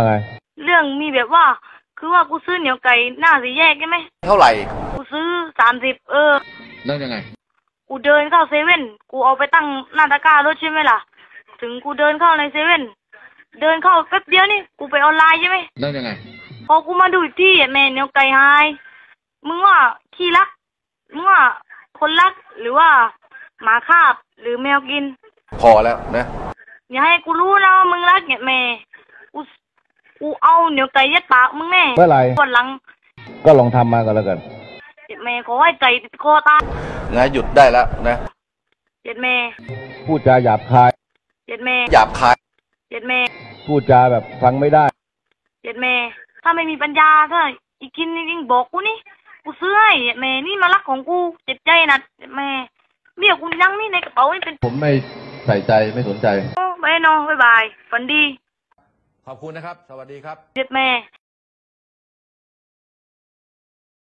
อะไรเรื่องมีแบบว่า คือว่ากูซื้อเหนียวไก่หน้าสีแยกใช่ไหมเท่าไหร่ กูซื้อสามสิบเออ แล้วยังไง กูเดินเข้าเซเว่นกูเอาไปตั้งหน้าตะกร้ารถใช่ไหมล่ะ ถึงกูเดินเข้าในเซเว่นเดินเข้าแป๊บเดียวนี่กูไปออนไลน์ใช่ไหมแล้วยังไง พอกูมาดูอีกที่อะแม่เหนียวไก่หายมึงว่าขี้รักมึงว่าคนรักหรือว่าหมาคาบหรือแมวกิน พอแล้วนะ อย่าให้กูรู้นะว่ามึงรักเนี่ยแม่กูกู เอาเหนียวไก่ยัดปากมึงแน่เมื่อไหร่วันหลังก็ลองทำมาก็แล้วกันเจ็ดแม่ขอให้ไก่ติดคอตายนะหยุดได้แล้วนะเจ็ดแม่พูดจาหยาบคายเจ็ดแม่หยาบคายเจ็ดแม่พูดจาแบบฟังไม่ได้เจ็ดแม่ถ้าไม่มีปัญญาถ้าอีกกินจริงๆบอกกูนี่กูซื้อให้เจ็ดแม่นี่มารักของกูเจ็บใจนะเจ็ดแม่เบี้ยกูยังนี่ในกระเป๋านี่เป็นผมไม่ใส่ใจไม่สนใจ โอ้ไปนอนบ๊ายบายฝันดี ขอบคุณนะครับ สวัสดีครับยึดแม่